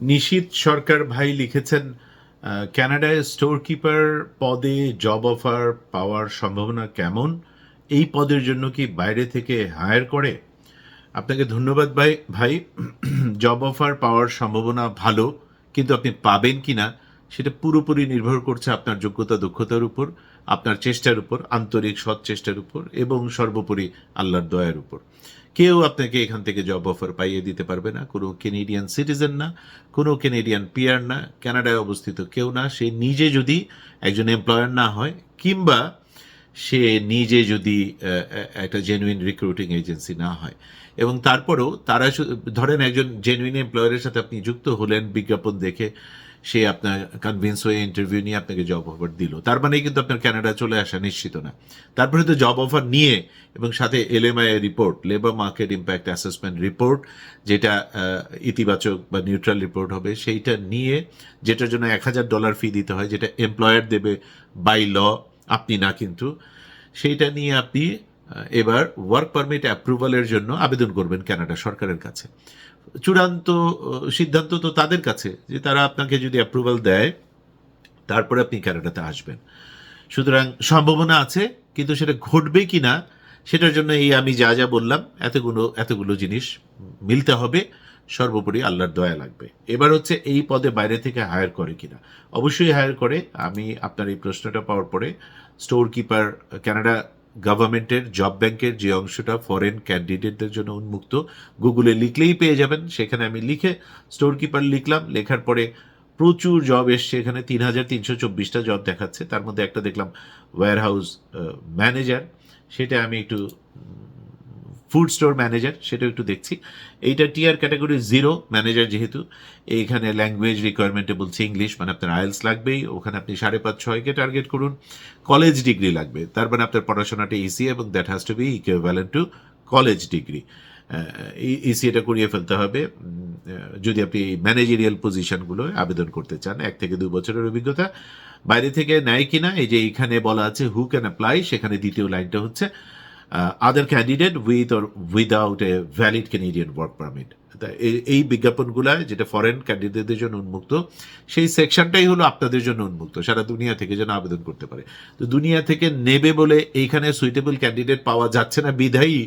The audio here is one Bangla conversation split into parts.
নিশীত সরকার ভাই লিখেছেন আহ, কানাডায় স্টোর কিপার পদে জব অফার পাওয়ার সম্ভাবনা কেমন? এই পদের জন্য কি বাইরে থেকে হায়ার করে? আপনাকে ধন্যবাদ ভাই ভাই। জব অফার পাওয়ার সম্ভাবনা ভালো কিন্তু আপনি পাবেন কি না সেটা পুরোপুরি নির্ভর করছে আপনার যোগ্যতা দক্ষতার উপর। আপনার চেষ্টার উপর, আন্তরিক সৎ চেষ্টার উপর এবং সর্বোপরি আল্লাহর দয়ার উপর। কেউ আপনাকে এখান থেকে জব অফার পাইয়ে দিতে পারবে না। কোনো কেনেডিয়ান সিটিজেন না, কোনো কেনেডিয়ান পিয়ার না কানাডায় অবস্থিত কেউ না। সে নিজে যদি একজন এমপ্লয়ার না হয়, কিংবা সে নিজে যদি একটা জেনুইন রিক্রুটিং এজেন্সি না হয়। এবং তারপরেও তারা ধরেন একজন জেনুইন এমপ্লয়ারের সাথে আপনি যুক্ত হলেন, বিজ্ঞাপন দেখে সে আপনার কনভিন্স হয়ে ইন্টারভিউ নিয়ে আপনাকে জব অফার দিল। তার মানে কিন্তু আপনার কানাডা চলে আসা নিশ্চিত না। তারপরে তো জব অফার নিয়ে এবং সাথে LMI report labour market impact assessment report যেটা ইতিবাচক বা নিউট্রাল রিপোর্ট হবে, সেইটা নিয়ে যেটার জন্য এক হাজার ডলার ফি দিতে হয়, যেটা এমপ্লয়ার দেবে বাই ল আপনি না কিন্তু, সেইটা নিয়ে আপনি এবার ওয়ার্ক পারমিট অ্যাপ্রুভালের জন্য আবেদন করবেন কানাডা সরকারের কাছে। চূড়ান্ত সিদ্ধান্ত তো তাদের কাছে, যে তারা আপনাকে যদি অ্যাপ্রুভাল দেয়, তারপরে আপনি কানাডাতে আসবেন। সুতরাং সম্ভাবনা আছে, কিন্তু সেটা ঘটবে কি না সেটার জন্য এই আমি যা যা বললাম, এতগুলো এতগুলো জিনিস মিলতে হবে। সর্বোপরি আল্লাহর দয়া লাগবে। এবার হচ্ছে এই পদে বাইরে থেকে হায়ার করে কিনা। অবশ্যই হায়ার করে। আমি আপনার এই প্রশ্নটা পাওয়ার পরে স্টোর কিপার কানাডা গভর্নমেন্টের, জব ব্যাংকের যে অংশটা ফরেন ক্যান্ডিডেটদের জন্য উন্মুক্ত, গুগলে লিখলেই পেয়ে যাবেন। সেখানে আমি লিখে স্টোর কিপার লিখলাম। লেখার পরে প্রচুর জব এসছে এখানে তিন হাজার তিনশো চব্বিশটা জব দেখাচ্ছে। তার মধ্যে একটা দেখলাম ওয়্যার হাউস ম্যানেজার সেটা আমি একটু ফুড স্টোর ম্যানেজার সেটা একটু দেখছি। এইটা টিয়ার ক্যাটাগরি জিরো ম্যানেজার যেহেতু, এইখানে ল্যাঙ্গুয়েজ রিকোয়ারমেন্টে বলছে ইংলিশ মানে আপনার আইএলস লাগবেই, ওখানে আপনি সাড়ে পাঁচ ছয়কে টার্গেট করুন। কলেজ ডিগ্রি লাগবে, তার মানে আপনার পড়াশোনাটা ইসি এবং that has to be equivalent to college degree EC এটা করিয়ে ফেলতে হবে। যদি আপনি ম্যানেজেরিয়াল পজিশনগুলো আবেদন করতে চান, এক থেকে দুই বছরের অভিজ্ঞতা। বাইরে থেকে নেয় কিনা, এই যে এখানে বলা আছে হু ক্যান অ্যাপ্লাই সেখানে দ্বিতীয় লাইনটা হচ্ছে other candidate with or without a valid Canadian work permit এই বিজ্ঞাপনগুলায় যেটা ফরেন ক্যান্ডিডেটদের জন্য উন্মুক্ত, সেই সেকশনটাই হলো আপনাদের জন্য উন্মুক্ত। সারা দুনিয়া থেকে যেন আবেদন করতে পারে। তো দুনিয়া থেকে নেবে বলে এইখানে সুইটেবল ক্যান্ডিডেট পাওয়া যাচ্ছে না, বিধায়ী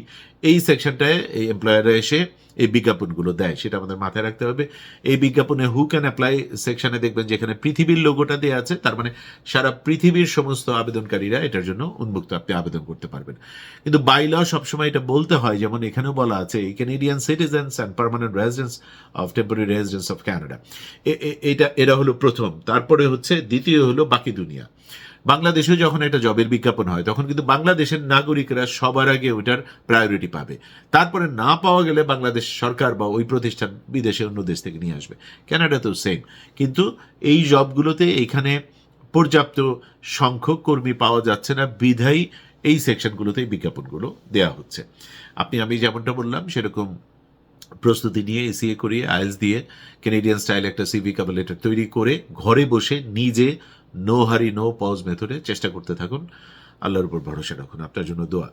এই সেকশনটায় এই এমপ্লয়াররা এসে এই বিজ্ঞাপনগুলো দেয়, সেটা আমাদের মাথায় রাখতে হবে। এই বিজ্ঞাপনে হু ক্যান অ্যাপ্লাই সেকশনে দেখবেন যেখানে পৃথিবীর লোগোটা দেওয়া আছে, তার মানে সারা পৃথিবীর সমস্ত আবেদনকারীরা এটার জন্য উন্মুক্ত, আপনি আবেদন করতে পারবেন। কিন্তু বাইল সবসময় এটা বলতে হয়, যেমন এখানেও বলা আছে এই Canadian citizens and permanent residence of temporary residence of Canada এটা, এরা হলো প্রথম। তারপরে হচ্ছে, দ্বিতীয় হলো বাকি দুনিয়া। বাংলাদেশেও যখন একটা জবের বিজ্ঞাপন হয়, তখন কিন্তু বাংলাদেশের নাগরিকরা সবার আগে ওটার প্রায়োরিটি পাবে। তারপরে না পাওয়া গেলে বাংলাদেশ সরকার বা ওই প্রতিষ্ঠান বিদেশে অন্য দেশ থেকে নিয়ে আসবে। ক্যানাডাতেও সেম কিন্তু এই জবগুলোতে এইখানে পর্যাপ্ত সংখ্যক কর্মী পাওয়া যাচ্ছে না, বিধায়ী এই সেকশনগুলোতে এই বিজ্ঞাপনগুলো দেওয়া হচ্ছে। আপনি, আমি যেমনটা বললাম, সেরকম প্রস্তুতি নিয়ে এসিএ করিয়ে, আইএলস দিয়ে কেনেডিয়ান স্টাইল একটা সিভি কাবল লেটার তৈরি করে, ঘরে বসে নিজে নো হারি, নো পজ মেথডে চেষ্টা করতে থাকুন। আল্লাহর উপর ভরসা রাখুন। আপনার জন্য দোয়া।